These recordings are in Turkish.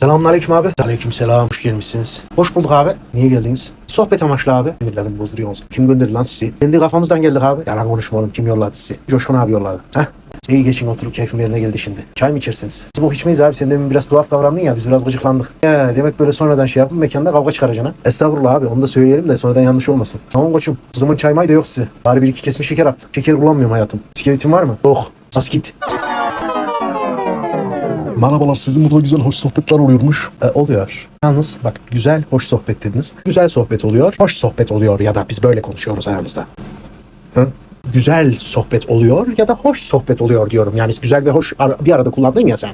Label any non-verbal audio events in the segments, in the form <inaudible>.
Selamünaleyküm abi. Aleyküm selam. Hoş gelmişsiniz. Hoş bulduk abi. Niye geldiniz? Sohbet amaçlı abi. Sinirlerimi bozduruyorsunuz. Kim gönderdi lan sizi? Kendi kafamızdan geldik abi. Yalan konuşma oğlum. Kim yolladı sizi? Coşkun abi yolladı. Heh. İyi geçin oturup keyfim yerine geldi şimdi. Çay mı içersiniz? Biz bu içmeyiz abi. Sen demin biraz tuhaf davrandın ya. Biz biraz gıcıklandık. Ya demek böyle sonradan şey yapıp mekanda kavga çıkaracaksın ha. Estağfurullah abi. Onu da söyleyelim de sonradan yanlış olmasın. Tamam koçum. O zaman çay may da yok size. Bari bir iki kesmiş şeker at. Şeker kullanmıyorum hayatım. Bisikletin var mı? Yok. Bas git. Merhabalar sizin burada güzel hoş sohbetler oluyormuş. E, oluyor. Yalnız bak güzel, hoş sohbet dediniz. Güzel sohbet oluyor, hoş sohbet oluyor ya da biz böyle konuşuyoruz aramızda. Hı? Güzel sohbet oluyor ya da hoş sohbet oluyor diyorum. Yani güzel ve hoş bir arada kullandın ya sen.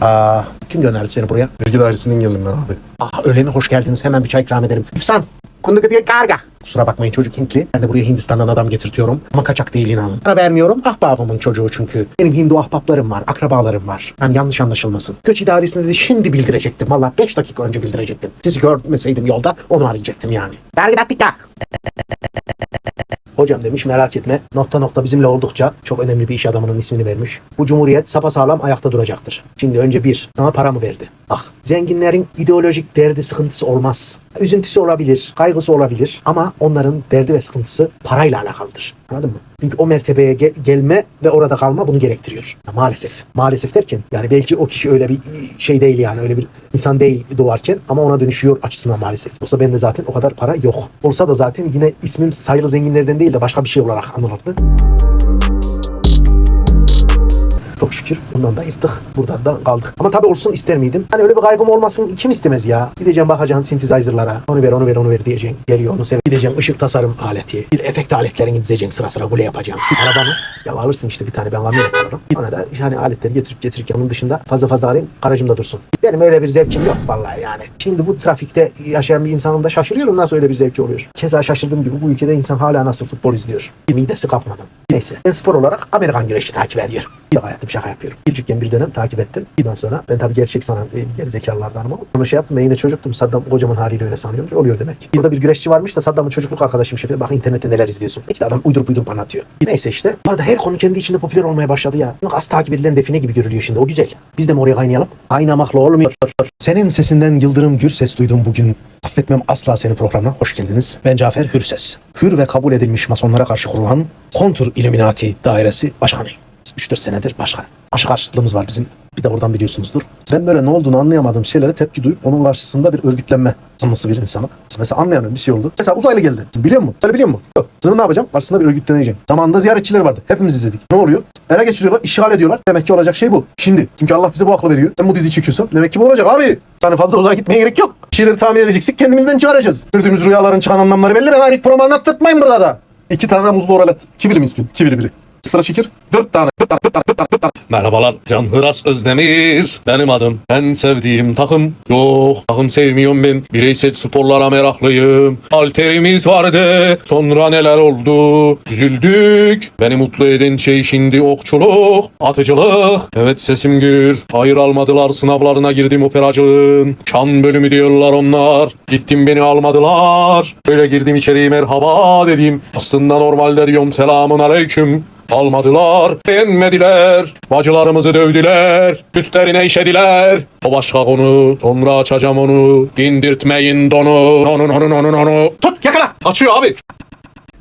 Aa, kim gönderdi seni buraya? Vergi dairesinden geldim ben abi. Ah öyle mi? Hoş geldiniz. Hemen bir çay ikram ederim. İfsan. Kunduka diye karga. Kusura bakmayın çocuk Hintli. Ben de buraya Hindistan'dan adam getirtiyorum. Ama kaçak değil inanın. Para vermiyorum. Ahbabımın çocuğu çünkü. Benim Hindu ahbaplarım var. Akrabalarım var. Yani yanlış anlaşılmasın. Göç idaresine de şimdi bildirecektim. Valla 5 dakika önce bildirecektim. Sizi görmeseydim yolda onu arayacaktım yani. Dergi dakika. Hocam demiş merak etme. Nokta nokta bizimle oldukça çok önemli bir iş adamının ismini vermiş. Bu cumhuriyet sapasağlam ayakta duracaktır. Şimdi önce bir, sana para mı verdi? Bak zenginlerin ideolojik derdi sıkıntısı olmaz. Üzüntüsü olabilir, kaygısı olabilir ama onların derdi ve sıkıntısı parayla alakalıdır. Anladın mı? Çünkü o mertebeye ge- gelme ve orada kalma bunu gerektiriyor. Maalesef. Maalesef derken yani belki o kişi öyle bir şey değil yani öyle bir insan değil doğarken ama ona dönüşüyor açısından maalesef. Yoksa bende zaten o kadar para yok. Olsa da zaten yine ismim sayılı zenginlerden değil de başka bir şey olarak anılırdı. Çok şükür bundan da yırttık. Buradan da kaldık. Ama tabii olsun ister miydim? Hani öyle bir kaygım olmasın kim istemez ya? Gideceğim bakacaksın synthesizer'lara. Onu ver onu ver onu ver diyeceksin. Geliyor onu sev. Gideceksin ışık tasarım aleti. Bir efekt aletlerini dizeceksin sıra sıra böyle yapacaksın. Arabanı ya alırsın işte bir tane ben kamyonet alırım. Ona da yani aletleri getirip getirirken onun dışında fazla fazla arayayım garajımda dursun. Benim öyle bir zevkim yok vallahi yani. Şimdi bu trafikte yaşayan bir insanım da şaşırıyorum nasıl öyle bir zevki oluyor. Keza şaşırdığım gibi bu ülkede insan hala nasıl futbol izliyor. Midesi kalkmadan. Neyse ben spor olarak Amerikan güreşi takip ediyorum. Bir de hayatım şaka yapıyorum. Küçükken bir dönem takip ettim. Ondan sonra ben tabii gerçek sanan e, geri zekalılardanım ama. Sonra şey yaptım ben yine çocuktum. Saddam kocaman haliyle öyle sanıyormuş. Oluyor demek. Burada bir güreşçi varmış da Saddam'ın çocukluk arkadaşım şefi. Bak internette neler izliyorsun. İki adam uydurup uydurup anlatıyor. Neyse işte. Bu arada her konu kendi içinde popüler olmaya başladı ya. Az takip edilen define gibi görülüyor şimdi. O güzel. Biz de mi oraya kaynayalım? Kaynamakla olmuyor. Senin sesinden Yıldırım Gürses duydum bugün. Affetmem asla seni programına. Hoş geldiniz. Ben Cafer Hürses. Hür ve kabul edilmiş masonlara karşı kurulan Kontur İlluminati Dairesi Başkanıyım. 3-4 senedir başkan. Aşı karşıtlığımız var bizim. Bir de oradan biliyorsunuzdur. Ben böyle ne olduğunu anlayamadığım şeylere tepki duyup onun karşısında bir örgütlenme zanlısı bir insanım. Mesela anlayamıyorum bir şey oldu. Mesela uzaylı geldi. Biliyor musun? Böyle biliyor musun? Yok. Sonra ne yapacağım? Karşısında bir örgütleneceğim. Zamanında ziyaretçiler vardı. Hepimiz izledik. Ne oluyor? Ele geçiriyorlar, işgal ediyorlar. Demek ki olacak şey bu. Şimdi. Çünkü Allah bize bu aklı veriyor. Sen bu diziyi çekiyorsun. Demek ki bu olacak abi. Yani fazla uzağa gitmeye gerek yok. Bir şeyleri tahmin edeceksek kendimizden çıkaracağız. Gördüğümüz rüyaların çıkan anlamları belli. Ben ayrık promo anlattırtmayın burada da. İki tane muzlu oralet. Kivili mi ismi? Kivili biri. Sıra şeker. Dört tane. Merhabalar Can Hıras Özdemir. Benim adım En sevdiğim takım. Yok takım sevmiyorum ben. Bireysel sporlara meraklıyım. Alterimiz vardı Sonra neler oldu? Üzüldük. Beni mutlu eden şey şimdi okçuluk Atıcılık. Evet sesim gür. Hayır almadılar sınavlarına girdim operacılığın. Şan bölümü diyorlar onlar. Gittim beni almadılar. Böyle girdim içeriye merhaba dedim. Aslında normalde diyorum selamun aleyküm Almadılar, beğenmediler. Bacılarımızı dövdüler. Üstlerine işediler. O başka konu. Sonra açacağım onu. Dindirtmeyin donu. Onu, onu, onu, onu. Tut, yakala. Açıyor abi.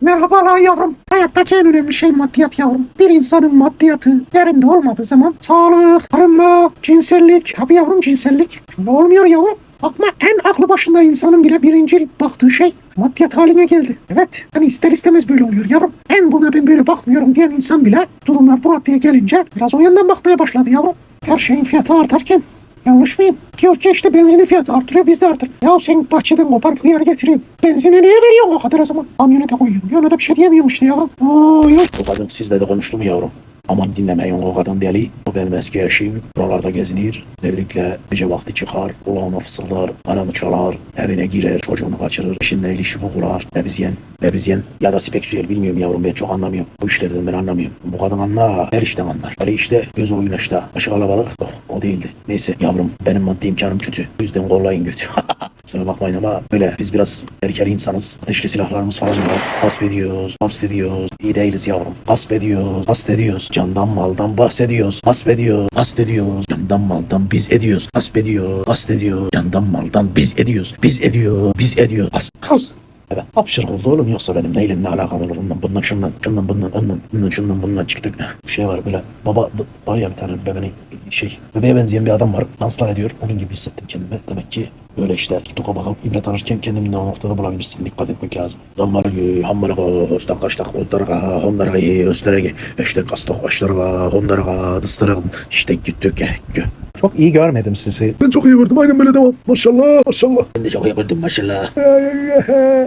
Merhabalar yavrum. Hayattaki en önemli şey maddiyat yavrum. Bir insanın maddiyatı yerinde olmadığı zaman sağlık, arınma, cinsellik. Tabii yavrum cinsellik. Şimdi olmuyor yavrum. Bakma en aklı başında insanın bile birinci baktığı şey maddiyat haline geldi. Evet hani ister istemez böyle oluyor yavrum. En buna ben böyle bakmıyorum diyen insan bile durumlar bu raddeye gelince biraz o yandan bakmaya başladı yavrum. Her şeyin fiyatı artarken Yanlış mıyım? Diyor ki işte benzinin fiyatı artırıyor biz de artır. Ya sen bahçeden koparıp hıyar getiriyorsun. Benzine niye veriyorsun o kadar o zaman? Kamyonete koyuyorsun. Ya ona da bir şey diyemiyorum işte ya. Aa yok. O kadın sizle de konuştum yavrum. Aman dinlemeyin o kadın deli. O eski eşim. Buralarda gezinir. Devlikle gece vakti çıkar. Kulağına fısıldar. Aranı çalar. Evine girer. Çocuğunu kaçırır. İşinle ilişki kurar. Lebizyen. Lebizyen. Ya da speksüel bilmiyorum yavrum ben çok anlamıyorum. Bu işlerden ben anlamıyorum. Bu kadın anlar. Her işten anlar. Böyle işte göz oynaşta. Başı kalabalık. Yok o değildi. Neyse yavrum benim maddi imkanım kötü. O yüzden kollayın götü. <laughs> Kusura bakmayın ama böyle biz biraz tehlikeli insanız. Ateşli silahlarımız falan da var. Gasp ediyoruz, gasp ediyoruz. İyi değiliz yavrum. Gasp ediyoruz, gasp ediyoruz. Candan maldan bahsediyoruz. Gasp ediyoruz, gasp ediyoruz. Candan maldan biz ediyoruz. Gasp ediyoruz, gasp ediyoruz. Candan maldan biz ediyoruz. Biz ediyor, biz ediyor. Gasp. Gasp. Evet. Hapşırık oldu oğlum yoksa benim neyle ne alakam olur bundan bundan şundan şundan bundan ondan bundan şundan bundan çıktık. Bir şey var böyle baba var ya bir tane bebeğin şey bebeğe benzeyen bir adam var danslar ediyor onun gibi hissettim kendimi demek ki böyle işte TikTok'a bakıp ibret alırken kendini o noktada bulabilirsin dikkat etmek lazım. Dammarı hammarı hostak kaçtak onlara onlara östere işte kastak başlara onlara dıstarı işte güttük gö. Çok iyi görmedim sizi. Ben çok iyi gördüm. Aynen böyle devam. Maşallah maşallah. Ben de çok yapırdım maşallah.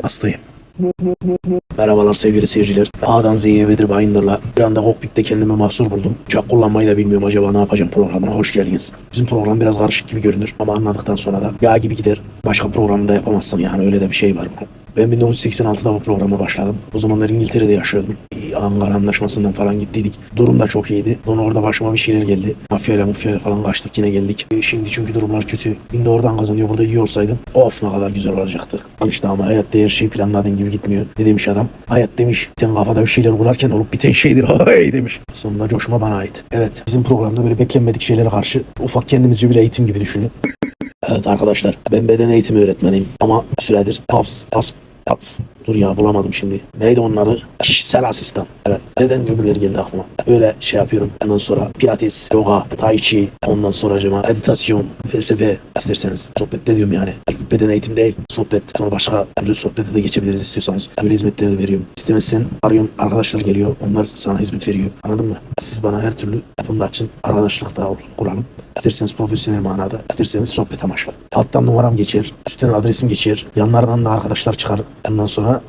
Hastayım. Merhabalar sevgili seyirciler. A'dan Z'ye Bedir Bayındır'la bir anda kokpitte kendimi mahsur buldum. Uçak kullanmayı da bilmiyorum acaba ne yapacağım programına. Hoş geldiniz. Bizim program biraz karışık gibi görünür ama anladıktan sonra da yağ gibi gider. Başka programda yapamazsın yani öyle de bir şey var. Ben 1986'da bu programa başladım. O zamanlar İngiltere'de yaşıyordum. Ankara Anlaşması'ndan falan gittiydik. Durum da çok iyiydi. Sonra orada başıma bir şeyler geldi. Mafyayla mufyayla falan kaçtık yine geldik. Ee, Şimdi çünkü durumlar kötü. Şimdi oradan kazanıyor burada iyi olsaydım. Of ne kadar güzel olacaktı. İşte ama hayatta her şey planladığın gibi gitmiyor. Ne demiş adam? Hayat demiş sen kafada bir şeyler kurarken olup biten şeydir. <laughs> Hay demiş. Sonunda coşma bana ait. Evet bizim programda böyle beklenmedik şeylere karşı ufak kendimizce bir eğitim gibi düşünün. Evet arkadaşlar ben beden eğitimi öğretmeniyim ama süredir PAPS, PAS, PAPS. Dur ya bulamadım şimdi. Neydi onları? Kişisel asistan. Evet. Neden öbürleri geldi aklıma? Öyle şey yapıyorum. Ondan sonra pilates, yoga, tai chi, ondan sonra acaba meditasyon, felsefe isterseniz. Sohbet de diyorum yani. Beden eğitim değil. Sohbet. Sonra başka türlü sohbete de geçebiliriz istiyorsanız. Öyle hizmetleri de veriyorum. İstemezsen arıyorum. Arkadaşlar geliyor. Onlar sana hizmet veriyor. Anladın mı? Siz bana her türlü da açın. Arkadaşlık da kuralım. İsterseniz profesyonel manada, isterseniz sohbet amaçlı. Alttan numaram geçer, üstten adresim geçer, yanlardan da arkadaşlar çıkar. Ondan sonra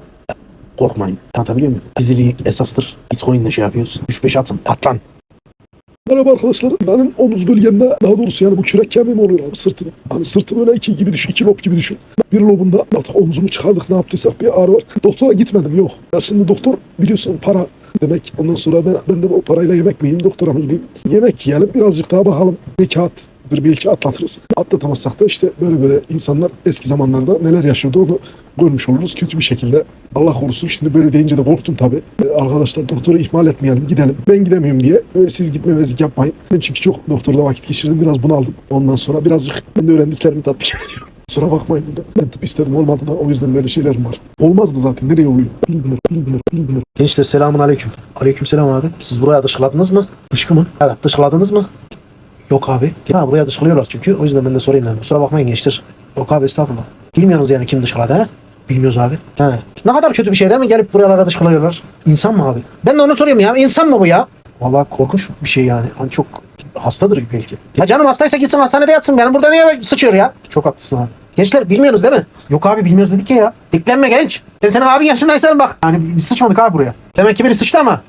korkmayın. Anlatabiliyor muyum? Dizilik esastır. Bitcoin'le şey yapıyoruz. 3-5 atın. Atlan. Merhaba arkadaşlar. Benim omuz bölgemde daha doğrusu yani bu kürek kemiğim oluyor abi sırtım. Hani sırtı böyle iki gibi düşün. iki lob gibi düşün. Bir lobunda artık omuzumu çıkardık ne yaptıysak bir ağrı var. Doktora gitmedim yok. Ya şimdi doktor biliyorsun para demek. Ondan sonra ben, ben de o parayla yemek mi yiyeyim doktora mı gideyim? Yemek yiyelim birazcık daha bakalım. Bir kağıt belki atlatırız. Atlatamazsak da işte böyle böyle insanlar eski zamanlarda neler yaşıyordu onu görmüş oluruz kötü bir şekilde. Allah korusun şimdi böyle deyince de korktum tabii. Arkadaşlar doktoru ihmal etmeyelim gidelim. Ben gidemiyorum diye böyle siz gitmemezlik yapmayın. Ben çünkü çok doktorda vakit geçirdim biraz bunaldım. Ondan sonra birazcık ben de öğrendiklerimi tatbik <laughs> ediyorum. Kusura bakmayın burada. Ben tıp istedim olmadı da o yüzden böyle şeylerim var. Olmazdı zaten nereye oluyor? Bilmiyorum, bilmiyorum, bilmiyorum. Gençler selamun aleyküm. Aleyküm selam abi. Siz buraya dışkıladınız mı? Dışkı mı? Evet dışkıladınız mı? Yok abi. Ha buraya dışkılıyorlar çünkü. O yüzden ben de sorayım dedim. Kusura bakmayın gençler. Yok abi estağfurullah. Bilmiyorsunuz yani kim dışkıladı ha? Bilmiyoruz abi. He. Ne kadar kötü bir şey değil mi? Gelip buralara dışkılıyorlar. İnsan mı abi? Ben de onu soruyorum ya. İnsan mı bu ya? Vallahi korkunç bir şey yani. Hani çok hastadır belki. Ya canım hastaysa gitsin hastanede yatsın. Benim burada niye sıçıyor ya? Çok haklısın abi. Gençler bilmiyorsunuz değil mi? Yok abi bilmiyoruz dedik ya ya. Diklenme genç. Ben senin abin yaşındaysan bak. Yani biz sıçmadık abi buraya. Demek ki biri sıçtı ama.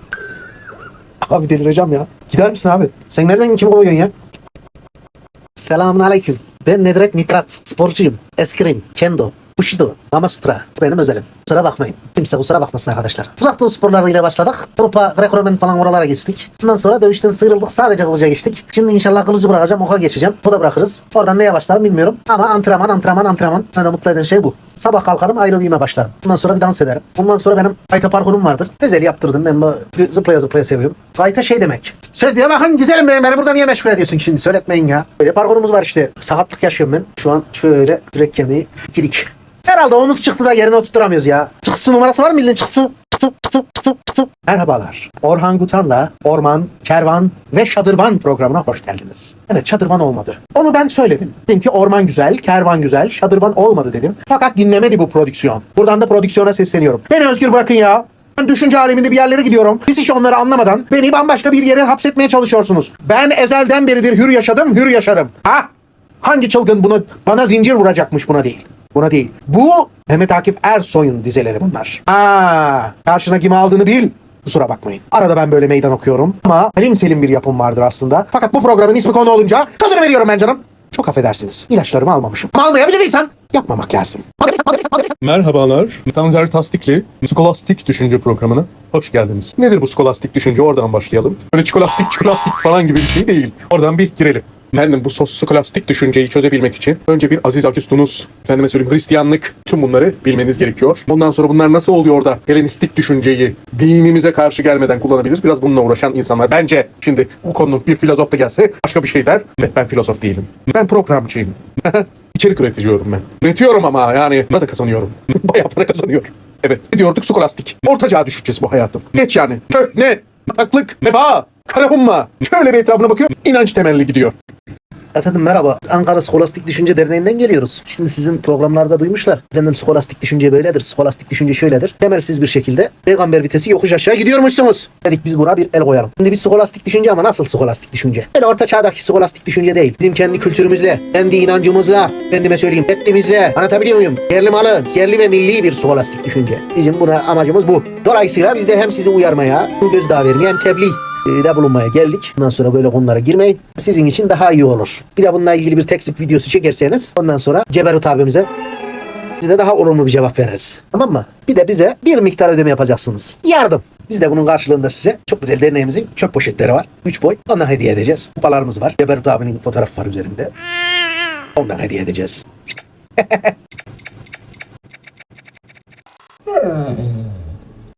<laughs> Abi delireceğim ya. Gider misin abi? Sen nereden kim kovuyorsun ya? Selamun aleyküm. Ben Nedret Nitrat. Sporcuyum. Eskrim. Kendo. Bushido. Namasutra. Benim özelim. Kusura bakmayın. Kimse kusura bakmasın arkadaşlar. Uzak doğu sporlarıyla başladık. Avrupa, Greco-Roman falan oralara geçtik. Ondan sonra dövüşten sıyrıldık. Sadece kılıca geçtik. Şimdi inşallah kılıcı bırakacağım. Oka geçeceğim. Foda bırakırız. Oradan neye başlarım bilmiyorum. Ama antrenman, antrenman, antrenman. Beni mutlu eden şey bu. Sabah kalkarım aerobiyime başlarım. Ondan sonra bir dans ederim. Ondan sonra benim kayta parkurum vardır. Özel yaptırdım. Ben bu zıplaya zıplaya seviyorum. Kayta şey demek. Söz diye bakın güzelim benim. Beni burada niye meşgul ediyorsun şimdi? Söyletmeyin ya. Böyle parkurumuz var işte. Sakatlık yaşıyorum ben. Şu an şöyle direkt kemiği gidik. Herhalde omuz çıktı da yerine oturtamıyoruz ya. Çıksı numarası var mı bildiğin çıksı? Merhabalar. Orhan Gutan'la Orman, Kervan ve Şadırvan programına hoş geldiniz. Evet Şadırvan olmadı. Onu ben söyledim. Dedim ki orman güzel, kervan güzel, şadırvan olmadı dedim. Fakat dinlemedi bu prodüksiyon. Buradan da prodüksiyona sesleniyorum. Beni özgür bırakın ya. Ben düşünce aleminde bir yerlere gidiyorum. Siz hiç onları anlamadan beni bambaşka bir yere hapsetmeye çalışıyorsunuz. Ben ezelden beridir hür yaşadım, hür yaşarım. Ha? Hangi çılgın bunu bana zincir vuracakmış buna değil. Buna değil. Bu Mehmet Akif Ersoy'un dizeleri bunlar. Aa, karşına kimi aldığını bil. Kusura bakmayın. Arada ben böyle meydan okuyorum. Ama Halim Selim bir yapım vardır aslında. Fakat bu programın ismi konu olunca tadını veriyorum ben canım. Çok affedersiniz. İlaçlarımı almamışım. Ama almayabilir insan. Yapmamak lazım. Merhabalar. Tanzer Tasdikli Skolastik Düşünce programına hoş geldiniz. Nedir bu skolastik düşünce? Oradan başlayalım. Böyle çikolastik çikolastik falan gibi bir şey değil. Oradan bir girelim. Efendim bu sosyokolastik düşünceyi çözebilmek için önce bir Aziz Agustinus, efendime söyleyeyim Hristiyanlık tüm bunları bilmeniz gerekiyor. Bundan sonra bunlar nasıl oluyor da Helenistik düşünceyi dinimize karşı gelmeden kullanabiliriz. Biraz bununla uğraşan insanlar. Bence şimdi bu konu bir filozof da gelse başka bir şey der. Evet ben filozof değilim. Ben programcıyım. <laughs> İçerik üretiyorum ben. Üretiyorum ama yani para da kazanıyorum. <laughs> Bayağı para kazanıyorum. Evet. Ne diyorduk? Skolastik. Orta düşüncesi bu hayatım. Geç yani. Köh ne? Bataklık, meba, karahumma. Şöyle bir etrafına bakıyor. İnanç temelli gidiyor. Efendim merhaba. Ankara Skolastik Düşünce Derneği'nden geliyoruz. Şimdi sizin programlarda duymuşlar. Efendim skolastik düşünce böyledir, skolastik düşünce şöyledir. Temelsiz bir şekilde peygamber vitesi yokuş aşağı gidiyormuşsunuz. Dedik biz buna bir el koyalım. Şimdi biz skolastik düşünce ama nasıl skolastik düşünce? Böyle orta çağdaki skolastik düşünce değil. Bizim kendi kültürümüzle, kendi inancımızla, kendime söyleyeyim, ettimizle, anlatabiliyor muyum? Yerli malı, yerli ve milli bir skolastik düşünce. Bizim buna amacımız bu. Dolayısıyla biz de hem sizi uyarmaya, gözdağı vermeye hem tebliğ de bulunmaya geldik. Bundan sonra böyle konulara girmeyin. Sizin için daha iyi olur. Bir de bununla ilgili bir tekstlik videosu çekerseniz ondan sonra Ceberut abimize size daha olumlu bir cevap veririz. Tamam mı? Bir de bize bir miktar ödeme yapacaksınız. Yardım. Biz de bunun karşılığında size çok güzel derneğimizin çöp poşetleri var. 3 boy. Ondan hediye edeceğiz. Kupalarımız var. Ceberut abinin fotoğrafı var üzerinde. Ondan hediye edeceğiz. <laughs>